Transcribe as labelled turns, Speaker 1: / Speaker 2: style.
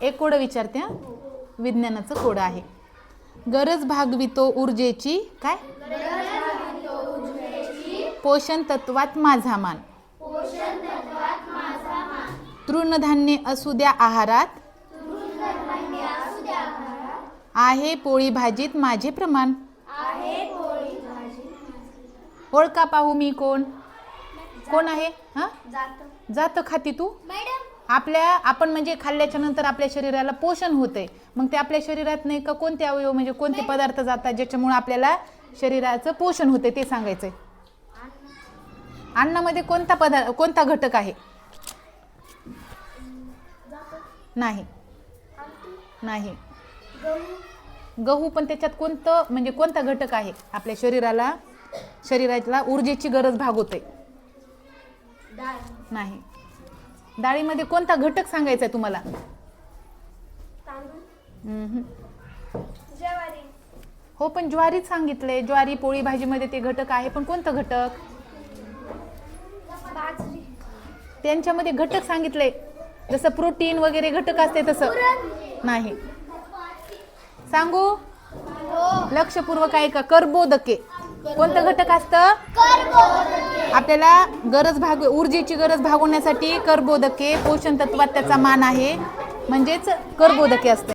Speaker 1: एक कोड विचारते हा? विज्ञानाचं कोड आहे. गरज भागवितो ऊर्जेची काय? पोषण तत्वात माझा मान. तृणधान्य असू द्या आहारात. आहे पोळी भाजीत माझे प्रमाण. ओळखा पाहू मी कोण. कोण आहे हा? जात. खाती तू? आपल्या आपण म्हणजे खाल्ल्याच्या नंतर आपल्या शरीराला पोषण होते मग ते आपल्या शरीरात नाही का कोणते अवयव म्हणजे कोणते पदार्थ जातात ज्याच्यामुळे आपल्याला शरीराचं पोषण होते ते सांगायचंय. अन्नामध्ये कोणता पदार्थ कोणता घटक आहे? नाही. नाही. गहू पण त्याच्यात कोणतं म्हणजे कोणता घटक आहे? आपल्या शरीराला शरीराला ऊर्जेची गरज भागवते नाही. डाळीमध्ये कोणता घटक सांगायचा आहे तुम्हाला? हम्म. हो पण ज्वारीच सांगितले ज्वारी पोळी भाजीमध्ये ते घटक आहे पण कोणतं घटक? त्यांच्यामध्ये घटक सांगितले जसं प्रोटीन वगैरे घटक असते तसं. नाही. सांगू? लक्षपूर्वक आहे का कर्बोदके. कोणतं घटक असतं? आपल्याला गरज भाग ऊर्जेची गरज भागवण्यासाठी कर्बोदके पोषण तत्वात त्याचा मान आहे. म्हणजेच कर्बोदके असते.